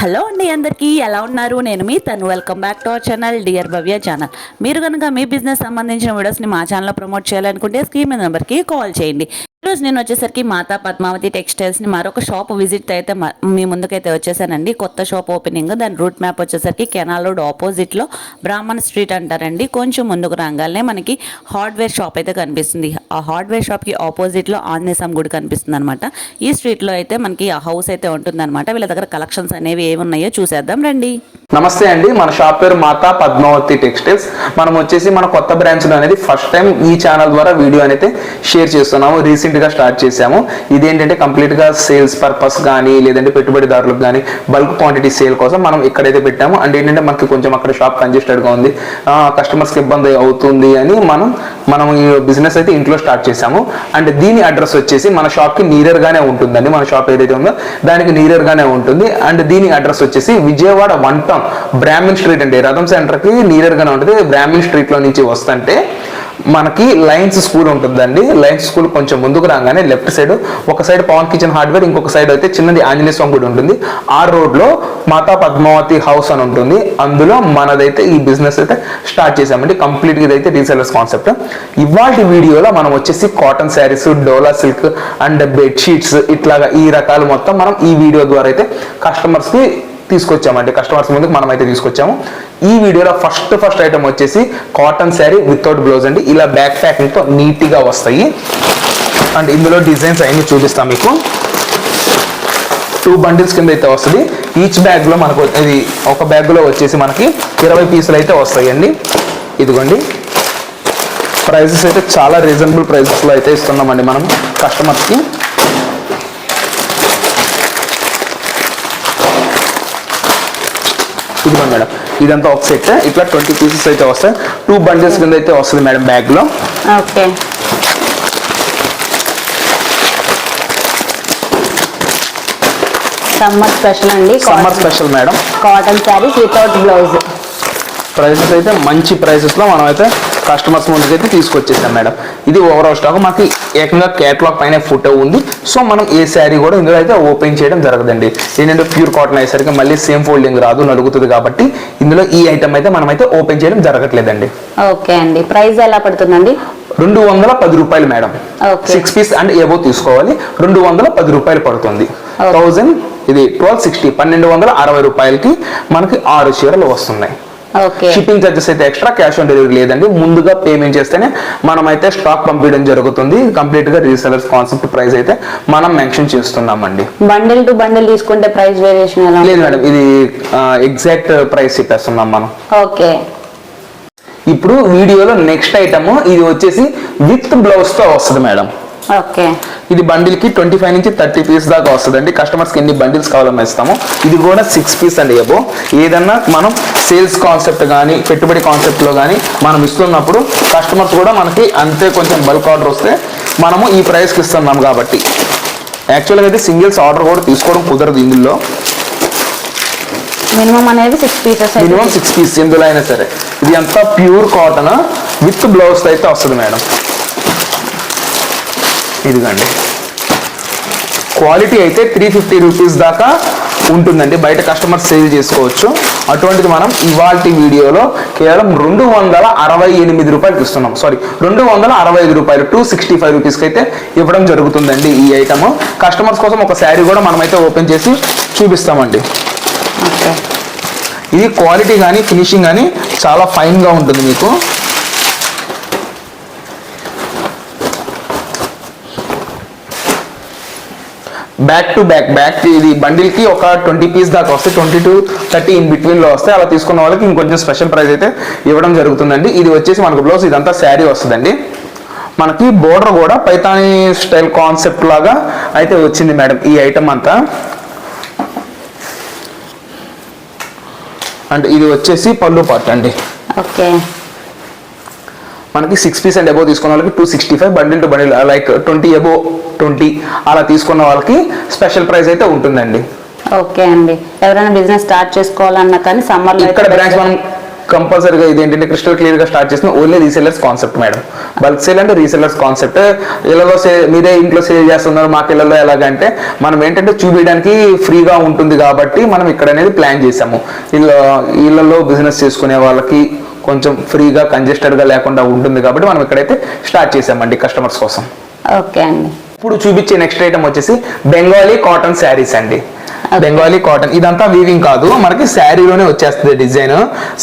Hello అండి అందరికీ ఎలా ఉన్నారు? నేను మీ తను. Welcome back to our channel dear Bhavya channel మీరు కనుక మీ బిజినెస్ సంబంధించిన వీడియోస్ని మా ఛానల్లో ప్రమోట్ చేయాలనుకుంటే స్క్రీన్ మీద నెంబర్కి కాల్ చేయండి. ఈరోజు నేను వచ్చేసరికి మాతా పద్మావతి టెక్స్టైల్స్ని మరొక షాప్ విజిట్ అయితే మీ ముందుకైతే వచ్చేసానండి. కొత్త షాప్ ఓపెనింగ్ దాని రూట్ మ్యాప్ వచ్చేసరికి కెనాల్ రోడ్ ఆపోజిట్లో బ్రాహ్మణ్ స్ట్రీట్ అంటారండి. కొంచెం ముందుకు రాగానే మనకి హార్డ్వేర్ షాప్ అయితే కనిపిస్తుంది. ఆ హార్డ్వేర్ షాప్కి ఆపోజిట్లో ఆంజనేయం గుడి కనిపిస్తుంది అనమాట ఈ స్ట్రీట్లో అయితే మనకి ఆ హౌస్ అయితే ఉంటుందన్నమాట. వీళ్ళ దగ్గర కలెక్షన్స్ అనేవి ఏమి ఉన్నాయో చూసేద్దాం రండి. నమస్తే అండి. మన షాప్ పేరు మాతా పద్మావతి టెక్స్టైల్స్. మనం వచ్చేసి మన కొత్త బ్రాంచ్లో అనేది ఫస్ట్ టైం ఈ ఛానల్ ద్వారా వీడియో అనేది షేర్ చేస్తున్నాము. రీసెంట్ రీసెంట్గా స్టార్ట్ చేశాము. ఇదేంటంటే కంప్లీట్గా సేల్స్ పర్పస్ కానీ లేదంటే పెట్టుబడిదారులకు కానీ బల్క్ క్వాంటిటీ సేల్ కోసం మనం ఎక్కడైతే పెట్టాము. అండ్ ఏంటంటే మనకి కొంచెం అక్కడ షాప్ కంజెస్టెడ్గా ఉంది. కస్టమర్స్కి ఇబ్బంది అవుతుంది అని మనం మనం ఈ బిజినెస్ అయితే ఇంట్లో స్టార్ట్ చేసాము అండ్ దీని అడ్రస్ వచ్చేసి మన షాప్కి నీరర్గానే ఉంటుందండి. మన షాప్ ఏదైతే ఉందో దానికి నీరర్గానే ఉంటుంది. అండ్ దీని అడ్రస్ వచ్చేసి Vijayawada one town Brahmin street అండి. రథం సెంటర్కి నీరర్ గానే ఉంటుంది. బ్రాహ్మిన్ స్ట్రీట్లో నుంచి వస్తుంటే మనకి లయన్స్ స్కూల్ ఉంటుందండి. లయన్స్ స్కూల్ కొంచెం ముందుకు రాగానే లెఫ్ట్ సైడ్ ఒక సైడ్ పవన్ కిచెన్ హార్డ్వేర్ ఇంకొక సైడ్ అయితే చిన్నది ఆంజనేయ స్వామి గుడి ఉంటుంది. ఆ రోడ్లో మాతా పద్మావతి హౌస్ అని ఉంటుంది. అందులో మనదైతే ఈ బిజినెస్ అయితే స్టార్ట్ చేసామండి కంప్లీట్గా ఇదైతే రీసెలర్స్ కాన్సెప్ట్. ఇవాళ వీడియోలో మనం వచ్చేసి cotton saris Dola silk and bedsheets ఇట్లాగా ఈ రకాలు మొత్తం మనం ఈ వీడియో ద్వారా అయితే కస్టమర్స్కి తీసుకొచ్చామండి. కస్టమర్స్ ముందుకు మనం అయితే తీసుకొచ్చాము. ఈ వీడియోలో ఫస్ట్ ఫస్ట్ ఐటమ్ వచ్చేసి కాటన్ శారీ వితౌట్ బ్లౌజ్ అండి. ఇలా బ్యాక్ ప్యాకింగ్తో నీట్గా వస్తాయి. అండ్ ఇందులో డిజైన్స్ అవన్నీ చూపిస్తాం మీకు. టూ బండిల్స్ కింద అయితే వస్తుంది. ఈచ్ బ్యాగ్లో మనకు ఇది ఒక బ్యాగ్లో వచ్చేసి మనకి ఇరవై పీసులు అయితే వస్తాయండి. ఇదిగోండి. ప్రైజెస్ అయితే చాలా రీజనబుల్ ప్రైజెస్లో అయితే ఇస్తున్నామండి మనం కస్టమర్స్కి కి ఇదిగోండి మేడం. ఇదంతా ఒక సెట్ ఇట్లా ట్వంటీ పీసెస్ అయితే వస్తాయి. టూ బండిల్స్ కింద అయితే వస్తుంది మేడం బ్యాగ్లో ఓకే. సమ్మర్ స్పెషల్ అండి summer special madam. Cotton saris without blouse prices అయితే మంచి ప్రైసెస్లో మనం అయితే కస్టమర్స్ ముందుకు అయితే తీసుకొచ్చేసాం మేడం. ఇది ఓవరాల్ స్టాక్ మనకి ఏకంగా కేటలాగ్ పైన ఫోటో ఉంది. సో మనం ఏ శారీ కూడా ఇందులో అయితే ఓపెన్ చేయడం జరగదండి. ఏంటంటే ప్యూర్ కాటన్ అయ్యేసరికి మళ్ళీ సేమ్ ఫోల్డింగ్ రాదు నలుగుతుంది కాబట్టి ఇందులో ఈ ఐటమ్ అయితే మనం అయితే ఓపెన్ చేయడం జరగట్లేదండి. ఓకే అండి. ప్రైస్ ఎలా పడుతుందండి? రెండు వందల పది రూపాయలు మేడం. సిక్స్ పీస్ అండ్ ఏవో తీసుకోవాలి. రెండు వందల పది రూపాయలు పడుతుంది. థౌజండ్ ఇది ట్వెల్వ్ సిక్స్టీ పన్నెండు వందల అరవై రూపాయలకి మనకి ఆరు చీరలు వస్తున్నాయి. షిప్పింగ్ చార్జెస్ అయితే ఎక్స్ట్రా క్యాష్ ఆన్ డెలివరీ లేదండి. ముందుగా పేమెంట్ చేస్తేనే మనం అయితే స్టాక్ పంపించడం జరుగుతుంది. కంప్లీట్గా రీసెలర్స్ కాన్సెప్ట్ ప్రైస్ అయితే మనం మెన్షన్ చేస్తున్నామండి. బండిల్ టు బండిల్ తీసుకుంటే ప్రైస్ వేరియేషన్ ఎలా లేదు మేడం ఇది ఎగ్జాక్ట్ ప్రైస్ చెప్పేస్తున్నాం మనం. ఓకే. ఇప్పుడు వీడియోలో నెక్స్ట్ ఐటమ్ ఇది వచ్చేసి విత్ బ్లౌజ్తో వస్తుంది మేడం. ఓకే. ఇది బండిల్కి ట్వంటీ ఫైవ్ నుంచి థర్టీ పీస్ దాకా వస్తుంది అండి కస్టమర్స్కి ఎన్ని బండిల్స్ కావాలన్నా ఇస్తాము. ఇది కూడా సిక్స్ పీస్ అండి ఏబో ఏదన్నా మనం సేల్స్ కాన్సెప్ట్ కానీ పెట్టుబడి కాన్సెప్ట్లో కానీ మనం ఇస్తున్నప్పుడు కస్టమర్స్ కూడా మనకి అంతే కొంచెం బల్క్ ఆర్డర్ వస్తే మనము ఈ ప్రైస్కి ఇస్తున్నాం కాబట్టి. యాక్చువల్గా అయితే సింగిల్స్ ఆర్డర్ కూడా తీసుకోవడం కుదరదు ఇందులో. మినిమం అనేది six pieces minimum six piece ఎందులో అయినా సరే. ఇది అంతా ప్యూర్ కాటన్ విత్ బ్లౌజ్ అయితే వస్తుంది మేడం. ఇదిగండి. క్వాలిటీ అయితే త్రీ ఫిఫ్టీ రూపీస్ దాకా ఉంటుందండి. బయట కస్టమర్ సేల్ చేసుకోవచ్చు. అటువంటిది మనం ఇవాళ వీడియోలో కేవలం రెండు వందల అరవై ఎనిమిది రూపాయలకి ఇస్తున్నాం. సారీ రెండు వందల అరవై ఐదు రూపాయలు టూ సిక్స్టీ ఫైవ్ రూపీస్కి అయితే ఇవ్వడం జరుగుతుందండి ఈ ఐటమ్ కస్టమర్స్ కోసం ఒక శారీ కూడా మనమైతే ఓపెన్ చేసి చూపిస్తామండి. ఇది క్వాలిటీ కానీ ఫినిషింగ్ కానీ చాలా ఫైన్గా ఉంటుంది మీకు. బ్యాక్ టు బ్యాక్ బ్యాక్ ఇది బండిల్కి ఒక ట్వంటీ పీస్ దాకా వస్తే ట్వంటీ టు థర్టీ ఇన్ బిట్వీన్లో వస్తే అలా తీసుకున్న వాళ్ళకి ఇంకొంచెం స్పెషల్ ప్రైస్ అయితే ఇవ్వడం జరుగుతుందండి. ఇది వచ్చేసి మనకు బ్లౌజ్ ఇదంతా శారీ వస్తుందండి. మనకి బోర్డర్ కూడా పైతానీ స్టైల్ కాన్సెప్ట్ లాగా అయితే వచ్చింది మేడం ఈ ఐటమ్ అంతా. అంటే ఇది వచ్చేసి పళ్ళు పార్ట్ అండి. ఓకే. మనకి సిక్స్ పీస్ అండ్ అబో తీసుకున్న వాళ్ళకి two sixty five bundle to bundle like twenty above twenty అలా తీసుకున్న వాళ్ళకి స్పెషల్ ప్రైస్ అయితే ఉంటుందండి. ఓకే అండి. ఎవరైనా బిజినెస్ స్టార్ట్ చేసుకోవాలన్నా కానీ సమ్మర్ ఇక్కడ బ్రాంచ్ మనం కంపల్సరీగా ఇది ఏంటంటే క్రిస్టల్ క్లియర్గా స్టార్ట్ చేసిన only resellers concept madam bulk sale అంటే రీసెల్లర్స్ కాన్సెప్ట్ సే- మీరే ఇంట్లో సేల్ చేస్తున్నారు మాకు ఇళ్ళలో ఎలాగంటే మనం ఏంటంటే చూపించడానికి ఫ్రీగా ఉంటుంది కాబట్టి మనం ఇక్కడ అనేది ప్లాన్ చేసాము ఇళ్ళ ఇళ్ళలో బిజినెస్ చేసుకునే వాళ్ళకి కొంచెం ఫ్రీగా కంజెస్టెడ్గా లేకుండా ఉంటుంది కాబట్టి మనం ఇక్కడైతే స్టార్ట్ చేసామండి కస్టమర్స్ కోసం. ఓకే అండి. ఇప్పుడు చూపించే నెక్స్ట్ ఐటమ్ వచ్చేసి బెంగాలీ కాటన్ శారీస్ అండి. బెంగాలీ కాటన్ ఇదంతా వీవింగ్ కాదు మనకి శారీలోనే వచ్చేస్తుంది డిజైన్.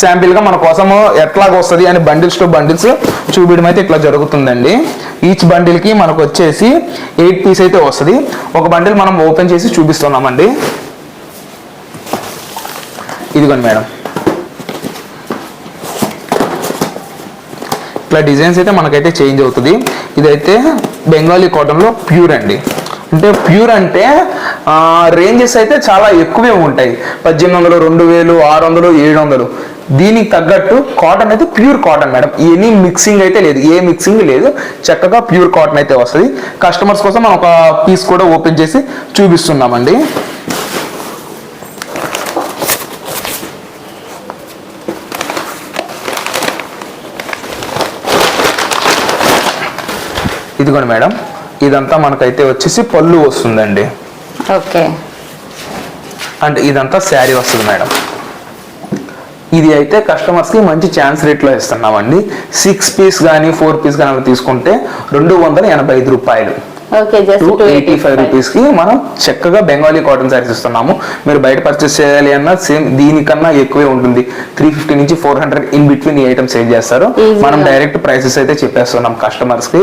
శాంపిల్గా మన కోసం ఎట్లాగ వస్తుంది అని బండిల్స్ టు బండిల్స్ చూపించడం అయితే ఇట్లా జరుగుతుందండి. ఈచ్ బండిల్కి మనకు వచ్చేసి ఎయిట్ పీస్ అయితే వస్తుంది. ఒక బండిల్ మనం ఓపెన్ చేసి చూపిస్తున్నామండి. ఇదిగోండి మేడం. ఇట్లా డిజైన్స్ అయితే మనకైతే చేంజ్ అవుతుంది. ఇదైతే బెంగాలీ కాటన్లో ప్యూర్ అండి. అంటే ప్యూర్ అంటే రేంజెస్ అయితే చాలా ఎక్కువే ఉంటాయి. పద్దెనిమిది వందలు రెండు వేలు ఆరు వందలు ఏడు వందలు. దీనికి తగ్గట్టు కాటన్ అయితే pure cotton madam. Any mixing అయితే లేదు. ఏ మిక్సింగ్ లేదు. చక్కగా ప్యూర్ కాటన్ అయితే వస్తుంది. కస్టమర్స్ కోసం మనం ఒక పీస్ కూడా ఓపెన్ చేసి చూపిస్తున్నామండి. ఇదిగోండి మేడం ఇదంతా మనకైతే వచ్చేసి పళ్ళు వస్తుందండి. ఓకే. అంటే ఇదంతా శారీ వస్తుంది మేడం. ఇది అయితే కస్టమర్స్కి మంచి ఛాన్స్ రేట్లో ఇస్తున్నామండి. సిక్స్ పీస్ కానీ ఫోర్ పీస్ కానీ తీసుకుంటే రెండు వందల ఎనభై ఐదు రూపాయలు. టూ ఎయిటీ ఫైవ్ రూపీస్కి మనం చక్కగా బెంగాలీ కాటన్ శారీస్ ఇస్తున్నాము. మీరు బయట పర్చేస్ చేయాలి అన్నా సేమ్ దీనికన్నా ఎక్కువే ఉంటుంది. త్రీ ఫిఫ్టీ నుంచి ఫోర్ హండ్రెడ్ ఇన్ బిట్వీన్ ఈ ఐటమ్ సేల్ చేస్తారు. మనం. డైరెక్ట్ ప్రైసెస్ అయితే చెప్పేస్తున్నాం కస్టమర్స్కి.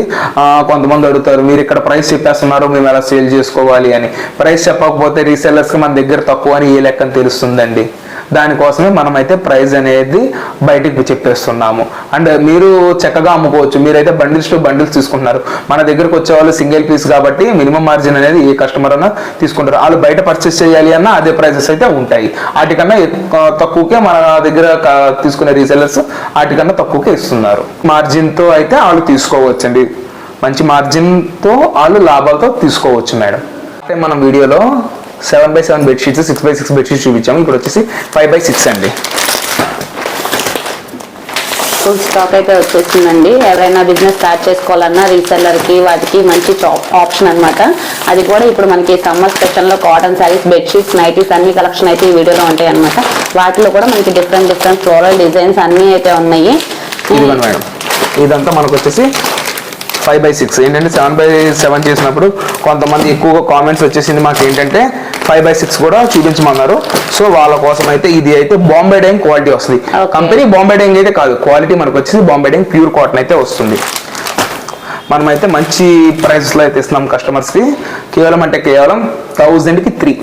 కొంతమంది అడుగుతారు మీరు ఇక్కడ ప్రైస్ చెప్పేస్తున్నారు మేము ఎలా సేల్ చేసుకోవాలి అని. ప్రైస్ చెప్పకపోతే రీసెల్లర్స్కి మన దగ్గర తక్కువ అని ఏ లెక్కని తెలుస్తుందండి? దానికోసమే మనమైతే ప్రైజ్ ప్రైస్ అనేది బయటికి చెప్పేస్తున్నాము. అండ్ మీరు చక్కగా అమ్ముకోవచ్చు. మీరైతే బండిల్స్ టు బండిల్స్ తీసుకుంటున్నారు. మన దగ్గరకు వచ్చే వాళ్ళు సింగిల్ పీస్ కాబట్టి మినిమం మార్జిన్ అనేది ఏ కస్టమర్ అన్నా తీసుకుంటారు. వాళ్ళు బయట పర్చేస్ చేయాలి అన్న అదే ప్రైసెస్ అయితే ఉంటాయి. వాటికన్నా తక్కువకే మన దగ్గర తీసుకునే రీసెలర్స్ వాటికన్నా తక్కువకే ఇస్తున్నారు. మార్జిన్తో అయితే వాళ్ళు తీసుకోవచ్చండి. మంచి మార్జిన్తో వాళ్ళు లాభాలతో తీసుకోవచ్చు మేడం. అంటే మనం వీడియోలో seven by seven bedsheets six by six bedsheets చూపించాము. ఇప్పుడు వచ్చేసి ఫైవ్ బై సిక్స్ అండి. ఫుల్ స్టాక్ అయితే వచ్చేసిందండి. ఎవరైనా బిజినెస్ స్టార్ట్ చేసుకోవాలన్నా రీసెల్లర్కి వాటికి మంచి ఆప్షన్ అన్నమాట. అది కూడా ఇప్పుడు మనకి సమ్మర్ స్పెషల్లో కాటన్ శారీస్ బెడ్షీట్స్ నైటీస్ అన్ని కలెక్షన్ అయితే ఈ వీడియోలో ఉంటాయి అనమాట వాటిలో కూడా మనకి డిఫరెంట్ డిఫరెంట్ ఫ్లోరల్ డిజైన్స్ అన్నీ అయితే ఉన్నాయి. ఇదిగోండి మేడం. ఇదంతా మనకు వచ్చేసి ఫైవ్ బై సిక్స్ ఏంటంటే సెవెన్ బై సెవెన్ చేసినప్పుడు కొంతమంది ఎక్కువగా కామెంట్స్ వచ్చేసింది మాకు ఏంటంటే ఫైవ్ బై సిక్స్ కూడా చూపించమన్నారు. సో వాళ్ళ కోసం అయితే ఇది అయితే బాంబే డైంగ్ క్వాలిటీ వస్తుంది. కంపెనీ బాంబే డైంగ్ అయితే కాదు క్వాలిటీ మనకు వచ్చేసి బాంబే డైంగ్ ప్యూర్ కాటన్ అయితే వస్తుంది. మనమైతే మంచి ప్రైసెస్లో అయితే ఇస్తున్నాం కస్టమర్స్కి కేవలం అంటే కేవలం థౌజండ్కి త్రీ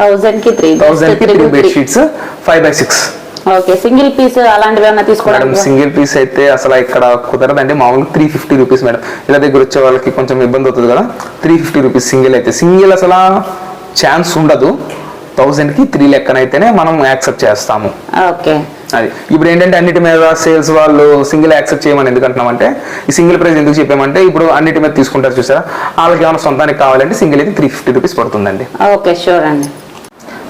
థౌజండ్కి త్రీ థౌజండ్కి three bedsheets five by six okay single piece అలాంటివి ఏమైనా మేడం తీసుకోవడం సింగిల్ పీస్ అయితే అసలు ఇక్కడ కుదరదండి. మామూలుగా త్రీ ఫిఫ్టీ రూపీస్ మేడం. ఇలా దగ్గర వచ్చే వాళ్ళకి కొంచెం ఇబ్బంది అవుతుంది కదా. త్రీ ఫిఫ్టీ రూపీస్ సింగిల్ అయితే. సింగిల్ అసలు ఛాన్స్ ఉండదు. థౌజండ్కి త్రీ లెక్కనైతేనే మనం యాక్సెప్ట్ చేస్తాము. ఓకే. అది. ఇప్పుడు ఏంటంటే అన్నిటి మీద సేల్స్ వాళ్ళు సింగిల్ యాక్సెప్ట్ చేయమని ఎందుకు అంటున్నామంటే ఈ సింగిల్ ప్రైస్ ఎందుకు చెప్పామంటే ఇప్పుడు అన్నిటి మీద తీసుకుంటారు చూసారా? వాళ్ళకి ఏమైనా సొంతానికి కావాలంటే సింగిల్ అయితే త్రీ ఫిఫ్టీ రూపీస్ పడుతుందండి. ఓకే షూర్ అండి.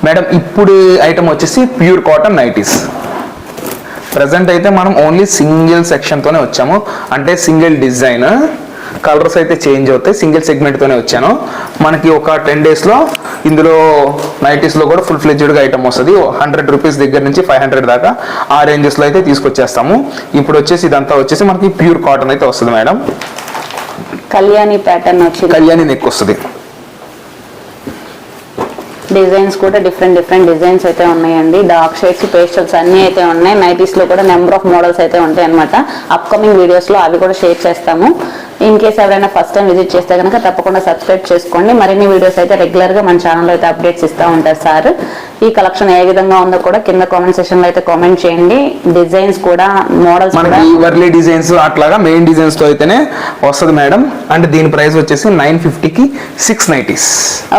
మేడం ఇప్పుడు ఐటమ్ వచ్చేసి ప్యూర్ కాటన్ నైటీస్ ప్రజెంట్ అయితే మనం ఓన్లీ సింగిల్ సెక్షన్తోనే వచ్చాము. అంటే సింగిల్ డిజైన్ కలర్స్ అయితే చేంజ్ అవుతాయి. సింగిల్ సెగ్మెంట్తోనే వచ్చాను. మనకి ఒక టెన్ డేస్లో ఇందులో నైటీస్లో కూడా ఫుల్ ఫ్లెడ్జ్డ్గా ఐటమ్ వస్తుంది. హండ్రెడ్ రూపీస్ దగ్గర నుంచి ఫైవ్ హండ్రెడ్ దాకా ఆ రేంజెస్లో అయితే తీసుకొచ్చేస్తాము. ఇప్పుడు వచ్చేసి ఇదంతా వచ్చేసి మనకి ప్యూర్ కాటన్ అయితే వస్తుంది మేడం. కళ్యాణి ప్యాటర్న్ వచ్చింది. కళ్యాణి నెక్ వస్తుంది. డిజైన్స్ కూడా డిఫరెంట్ డిఫరెంట్ డిజైన్స్ అయితే ఉన్నాయండి. డార్క్ షేడ్స్ పేస్టల్స్ అన్నీ అయితే ఉన్నాయి. నైటీస్లో కూడా నెంబర్ ఆఫ్ మోడల్స్ అయితే ఉంటాయి అనమాట అప్కమింగ్ వీడియోస్లో అవి కూడా షేర్ చేస్తాము. ఇన్ కేస్ ఎవరైనా ఫస్ట్ టైం విజిట్ చేస్తే కనుక తప్పకుండా సబ్స్క్రైబ్ చేసుకోండి. మరిన్ని వీడియోస్ అయితే రెగ్యులర్గా మన ఛానల్లో అయితే అప్డేట్స్ ఇస్తూ ఉంటారు సార్. ఈ కలెక్షన్ ఏ విధంగా ఉందో కూడా కింద కామెంట్ సెక్షన్లో అయితే కామెంట్ చేయండి. డిజైన్స్ కూడా మోడల్స్ వర్లీ డిజైన్స్ అట్లాగా మెయిన్ డిజైన్స్తో అయితేనే వస్తుంది మేడం అంటే దీని ప్రైస్ వచ్చేసి నైన్ ఫిఫ్టీకి six nighties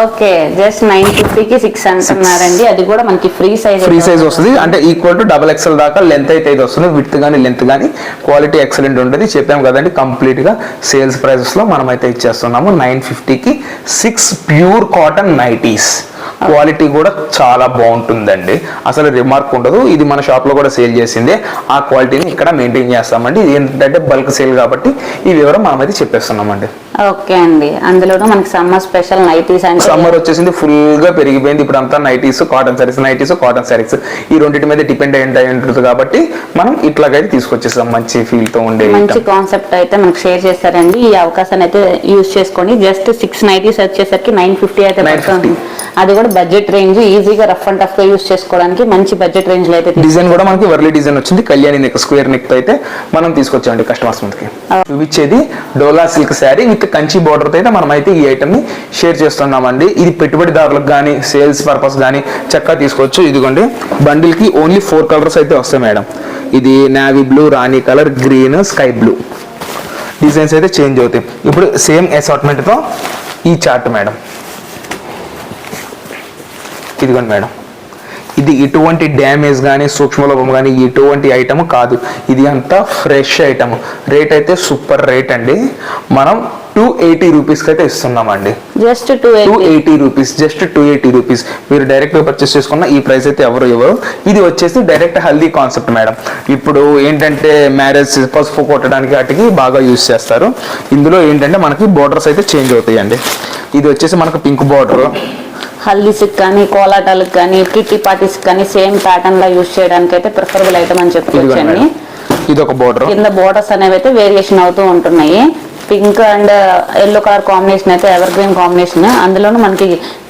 okay just nine ఫిఫ్టీకి సిక్స్ అంటున్నారండి అది కూడా మనకి ఫ్రీ సైజ్ ఫ్రీ సైజ్ వస్తుంది. అంటే ఈక్వల్ టు డబల్ ఎక్స్ఎల్ దాకా లెంత్ అయితే ఇది వస్తుంది. విత్ కానీ లెంత్ కానీ క్వాలిటీ ఎక్సలెంట్ ఉంటుంది. చెప్పాము కదండి కంప్లీట్గా సేల్స్ ప్రైసెస్లో మనమైతే ఇచ్చేస్తున్నాము నైన్ ఫిఫ్టీకి six pure cotton nighties. Quality కూడా చాలా బాగుంటుందండి. అసలు రిమార్క్ ఉండదు. ఇది మన షాప్లో కూడా సేల్ చేసిందే. ఆ క్వాలిటీని ఇక్కడ మెయింటైన్ చేస్తామండి. ఇది ఏంటంటే బల్క్ సేల్ కాబట్టి ఈ వివరం మనమైతే చెప్పేస్తున్నామండి. ఓకే అండి. అందులోనూ మనకి సమ్మర్ స్పెషల్ నైటీస్ అంటే సమ్మర్ వచ్చేసింది ఫుల్గా పెరిగిపోయింది. ఇప్పుడు అంతా nighties cotton saris nighties cotton saris ఈ రెండింటి మీద డిపెండ్ అయి ఉంటుంది కాబట్టి మనం ఇట్లాగైతే తీసుకొచ్చేస్తాం మంచి ఫీల్తో ఉండే మంచి. కాన్సెప్ట్ అయితే మనకు షేర్ చేస్తారండి. ఈ అవకాశాన్ని అయితే యూజ్ చేసుకోండి జస్ట్ సిక్స్ నైటీస్ వచ్చేసరికి నైన్ ఫిఫ్టీ అయితే 950. అది కూడా బడ్జెట్ రేంజ్ ఈజీగా రఫ్ అండ్ టఫ్గా యూజ్ చేసుకోవడానికి మంచి బడ్జెట్ రేంజ్లో అయితే డిజైన్ కూడా మనకి వర్లీ డిజైన్ వచ్చింది. కళ్యాణి నెక్ స్క్వేర్ నెక్తో అయితే మనం తీసుకొచ్చామండి కస్టమర్స్ ముందుకి. చూపించేది డోలా సిల్క్ శారీ విత్ కంచి బోర్డర్తో అయితే మనం అయితే ఈ ఐటమ్ని షేర్ చేస్తున్నామండి. ఇది పెట్టుబడిదారులకు కానీ సేల్స్ పర్పస్ కానీ చక్కగా తీసుకోవచ్చు. ఇదిగోండి బండిల్కి ఓన్లీ ఫోర్ కలర్స్ అయితే వస్తాయి మేడం. ఇది నావీ బ్లూ రాణి colour green sky blue designs అయితే చేంజ్ అవుతాయి. ఇప్పుడు సేమ్ అసార్ట్మెంట్తో ఈ చార్ట్ మేడం. ఇదిగోండి మేడం. ఇది ఎటువంటి డ్యామేజ్ కానీ సూక్ష్మలోపం కానీ ఎటువంటి ఐటమ్ కాదు. ఇది అంతా ఫ్రెష్ ఐటమ్ రేట్ అయితే సూపర్ రేట్ అండి. మనం టూ ఎయిటీ రూపీస్కి అయితే ఇస్తున్నామండి. Just two two eighty rupees just two eighty rupees మీరు డైరెక్ట్ పర్చేస్ చేసుకున్న ఈ ప్రైస్ అయితే ఎవరు ఇవ్వరు. ఇది వచ్చేసి డైరెక్ట్ హల్దీ కాన్సెప్ట్ మేడం. ఇప్పుడు ఏంటంటే మ్యారేజ్ పసుపు కొట్టడానికి వాటికి బాగా యూస్ చేస్తారు. ఇందులో ఏంటంటే మనకి బోర్డర్స్ అయితే చేంజ్ అవుతాయండి. ఇది వచ్చేసి మనకు పింక్ బోర్డర్ హల్దీస్కి కానీ కోలాటాలకు కానీ కిట్టి పార్టీస్ కానీ సేమ్ ప్యాటర్న్ లా యూజ్ చేయడానికి అయితే ప్రిఫరబుల్ ఐటమ్ అని చెప్పుకోవచ్చండి ఇది ఒక బోర్డర్ కింద బోర్డర్స్ అనేవి అయితే వేరియేషన్ అవుతూ ఉంటున్నాయి. Pink and yellow colour combination అయితే ఎవర్ గ్రీన్ కాంబినేషన్ అందులోనూ మనకి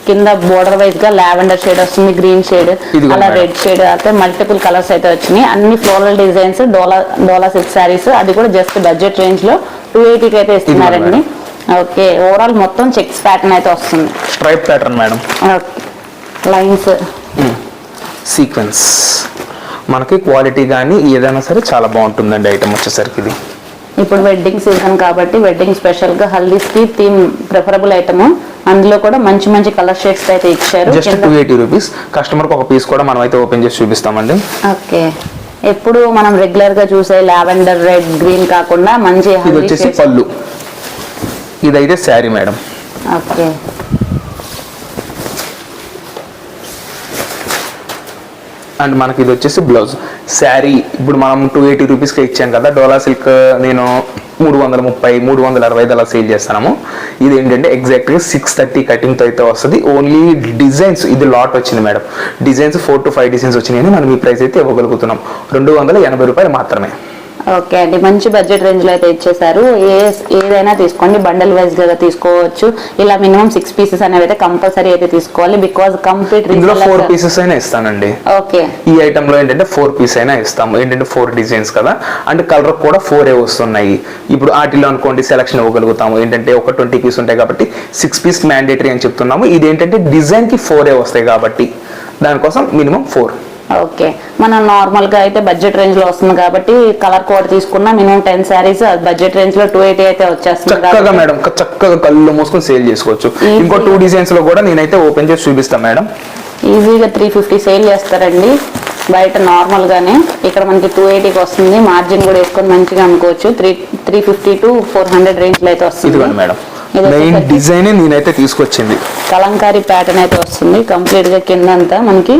కింద బోర్డర్ వైజ్గా లావెండర్ షేడ్ వస్తుంది గ్రీన్ షేడ్ అలా. రెడ్ షేడ్ అయితే మల్టిపుల్ కలర్స్ అయితే వచ్చినాయి. అన్ని floral designs Dola Dola silk saris అది కూడా జస్ట్ బడ్జెట్ రేంజ్లో టూ ఎయిటీకి అయితే ఇస్తున్నారండి. ఓకే ఓవరాల్ మొత్తం చెక్స్ ప్యాటర్న్ అయితే వస్తుంది. Stripe pattern madam lines sequence మనకి క్వాలిటీ కానీ ఏదైనా సరే చాలా బాగుంటుందండి ఐటమ్ వచ్చేసరికి ఇది. ఇప్పుడు వెడ్డింగ్ సీజన్ కాబట్టి వెడ్డింగ్ స్పెషల్గా హల్దీస్కి థీమ్ ప్రిఫరబుల్ ఐటమ్ అందులో కూడా మంచి మంచి కలర్ షేడ్స్ అయితే ఇచ్చారు. జస్ట్ టూ ఎయిటీ రూపీస్ కస్టమర్కి ఒక పీస్ కూడా మనం అయితే ఓపెన్ చేసి చూపిస్తామండి. ఓకే. ఎప్పుడు మనం రెగ్యులర్గా చూసే లావెండర్ రెడ్ గ్రీన్ కాకుండా మంచి ఇది హల్దీ వచ్చేసి పళ్ళు. ఇదైతే శారీ మేడం. ఓకే. అండ్ మనకి ఇది వచ్చేసి బ్లౌజ్. శారీ ఇప్పుడు మనం టూ ఎయిటీ రూపీస్కి ఇచ్చాం కదా డోలా సిల్క్ నేను మూడు వందల ముప్పై మూడు వందల అరవై అలా సేల్ చేస్తాము. ఇది ఏంటంటే ఎగ్జాక్ట్గా సిక్స్ థర్టీ కటింగ్తో అయితే వస్తుంది. ఓన్లీ డిజైన్స్ ఇది లాట్ వచ్చింది madam. Designs four to five designs వచ్చినాయని మనం ఈ ప్రైస్ అయితే ఇవ్వగలుగుతున్నాం. రెండు వందల ఎనభై రూపాయలు మాత్రమే. ఓకే అండి. మంచి బడ్జెట్ రేంజ్లో అయితే ఇచ్చేసారు ఏ ఏదైనా తీసుకోండి. బండల్ వైజ్గా తీసుకోవచ్చు. ఇలా మినిమం సిక్స్ పీసెస్ అనేవి అయితే కంపల్సరీ అయితే తీసుకోవాలి. బికాస్ కంప్లీట్ ఇందులో ఫోర్ పీసెస్ అయినా ఇస్తానండి. ఓకే. ఈ ఐటమ్లో ఏంటంటే ఫోర్ పీస్ అయినా ఇస్తాము. ఏంటంటే ఫోర్ డిజైన్స్ కదా. అండ్ కలర్ కూడా ఫోర్ ఏ వస్తున్నాయి. ఇప్పుడు ఆటిలో అనుకోండి సెలక్షన్ ఇవ్వగలుగుతాము. ఏంటంటే ఒక ట్వంటీ పీస్ ఉంటాయి కాబట్టి సిక్స్ పీస్ మ్యాండేటరీ అని చెప్తున్నాము. ఇది ఏంటంటే డిజైన్కి ఫోర్ ఏ వస్తాయి కాబట్టి దానికోసం మినిమం ఫోర్ ఓకే. మనం నార్మల్గా అయితే బడ్జెట్ రేంజ్లో వస్తుంది కాబట్టి కలర్ కోడ్ తీసుకున్న మినిమం టెన్ శారీస్ బడ్జెట్ రేంజ్లో టూ ఎయిటీ అయితే వచ్చేస్తుంది చక్కగా మేడం చక్కగా కళ్ళు మూసుకొని సేల్ చేసుకోవచ్చు. ఇంకో టూ డిజైన్స్లో కూడా నేనైతే ఓపెన్ చేసి చూపిస్తాను మేడం. ఈజీగా త్రీ ఫిఫ్టీ సేల్ చేస్తారండి. బయట నార్మల్ గానే. ఇక్కడ మనకి టూ ఎయిటీకి వస్తుంది. మార్జిన్ కూడా వేసుకొని మంచిగా అమ్ముకోవచ్చు. Three three fifty to four hundred రేంజ్లో అయితే వస్తుంది. మేడం. మెయిన్ డిజైన్ నేనైతే తీసుకొచ్చింది. కలంకారీ ప్యాటర్న్ అయితే వస్తుంది. కంప్లీట్గా కింద అంతా మనకి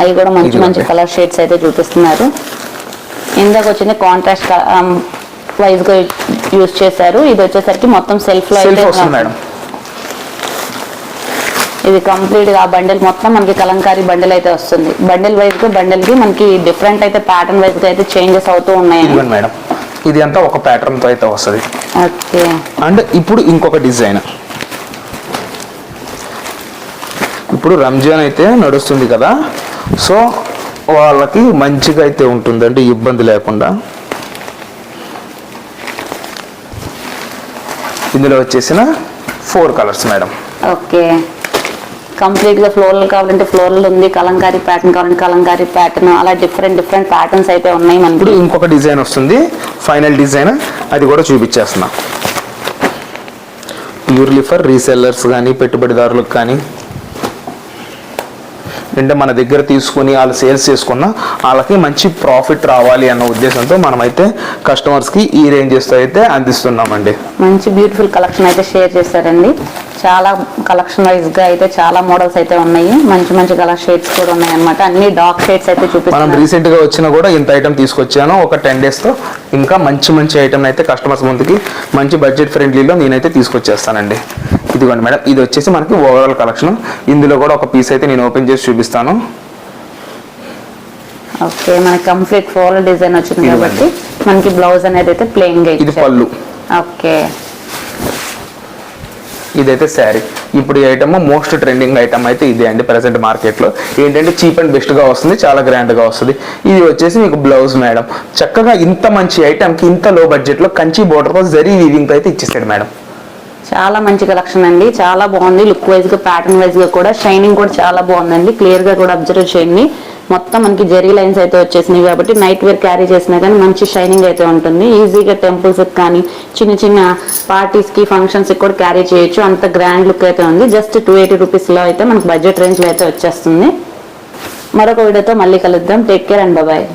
అవి కూడా మంచి. మంచి కలర్ షేడ్స్ అయితే చూపిస్తున్నారు. ఇందాక వచ్చింది కాంట్రాస్ట్ వైజ్గా యూజ్ చేశారు. ఇది వచ్చేసరికి మొత్తం సెల్ఫ్లో అయితే వస్తుంది మేడం. ఇది కంప్లీట్గా బండిల్ మొత్తం మనకి కలంకారీ బండిల్ అయితే వస్తుంది. బండిల్ వైజ్గా బండిల్కి మనకి డిఫరెంట్ అయితే ప్యాటర్న్ వైజ్గా అయితే చేంజెస్ అవుతూ ఉన్నాయి మేడం. ఇది అంతా ఒక ప్యాటర్న్తో అయితే వస్తుంది. ఓకే. అండ్ ఇప్పుడు ఇంకొక డిజైన్. ఇప్పుడు రంజాన్ అయితే నడుస్తుంది కదా. సో వాళ్ళకి మంచిగా అయితే ఉంటుందండి ఇబ్బంది లేకుండా. ఇందులో వచ్చేసిన ఫోర్ కలర్స్ మేడం. ఓకే. కంప్లీట్గా ఫ్లోరల్ కావాలంటే ఫ్లోరల్ ఉంది కలంకారీ ప్యాటర్న్ కావాలంటే కలంకారీ ప్యాటర్న్ అలా డిఫరెంట్ డిఫరెంట్ ప్యాటర్న్స్ అయితే ఉన్నాయి ఇప్పుడు మనకి ఇంకొక డిజైన్ వస్తుంది ఫైనల్ డిజైన్ అది కూడా చూపించేస్తున్నా. ప్యూర్లీ ఫర్ రీసెల్లర్స్ కానీ పెట్టుబడిదారులకు కానీ. అంటే మన దగ్గర తీసుకుని వాళ్ళు సేల్స్ చేసుకున్న వాళ్ళకి మంచి ప్రాఫిట్ రావాలి అన్న ఉద్దేశంతో మనమైతే కస్టమర్స్కి ఈ రేంజెస్తో అయితే అందిస్తున్నామండి. మంచి బ్యూటిఫుల్ కలెక్షన్ అయితే షేర్ చేశారండి. చాలా కలెక్షన్ వైజ్గా అయితే చాలా మోడల్స్ అయితే ఉన్నాయి. మంచి మంచి కలర్ షేడ్స్ కూడా ఉన్నాయి అనమాట అన్ని డార్క్ షేడ్స్ అయితే మనం చూపిస్తున్నాం రీసెంట్గా వచ్చినా కూడా ఇంత ఐటమ్ తీసుకొచ్చాను. ఒక టెన్ డేస్తో ఇంకా మంచి మంచి ఐటమ్ అయితే కస్టమర్స్ ముందుకి మంచి బడ్జెట్ ఫ్రెండ్లీలో నేనైతే తీసుకొచ్చేస్తానండి. ఇదిగోండి మేడం ఇది వచ్చేసి మనకి ఓవరాల్ కలెక్షన్ ఇందులో కూడా ఒక పీస్ అయితే నేను ఓపెన్ చేసి చూపిస్తాను. ఓకే మనకి కంప్లీట్ ఫోల్ డిజైన్ వచ్చింది. కాబట్టి మనకి బ్లౌజ్ అనేది అయితే ప్లెయిన్గా ఇది పళ్ళు. ఓకే. ఇదైతే శారీ ఇప్పుడు ఈ ఐటమ్ మోస్ట్ ట్రెండింగ్ ఐటమ్ అయితే ఇదే అండి ప్రెసెంట్ మార్కెట్లో ఏంటంటే చీప్ అండ్ బెస్ట్గా వస్తుంది చాలా గ్రాండ్గా వస్తుంది. ఇది వచ్చేసి మీకు బ్లౌజ్ మేడం. చక్కగా ఇంత మంచి ఐటమ్కి ఇంత లో బడ్జెట్లో కంచి బోర్డర్తో జరీ వీవింగ్ అయితే ఇచ్చేసాడు మేడం. చాలా మంచి కలెక్షన్ అండి చాలా బాగుంది. లుక్ వైజ్గా ప్యాటర్న్ వైజ్గా కూడా షైనింగ్ కూడా చాలా బాగుందండి. క్లియర్గా కూడా అబ్జర్వ్ చేయండి. మొత్తం మనకి జెరీ లైన్స్ అయితే వచ్చేసినాయి కాబట్టి నైట్ వేర్ క్యారీ చేసినా కానీ మంచి షైనింగ్ అయితే ఉంటుంది. ఈజీగా టెంపుల్స్ కానీ చిన్న చిన్న పార్టీస్కి ఫంక్షన్స్కి కూడా క్యారీ చేయొచ్చు. అంత గ్రాండ్ లుక్ అయితే ఉంది. జస్ట్ టూ ఎయిటీ రూపీస్లో అయితే మనకి బడ్జెట్ రేంజ్లో అయితే వచ్చేస్తుంది. మరొక వీడియోతో మళ్ళీ కలుద్దాం. Take care and bye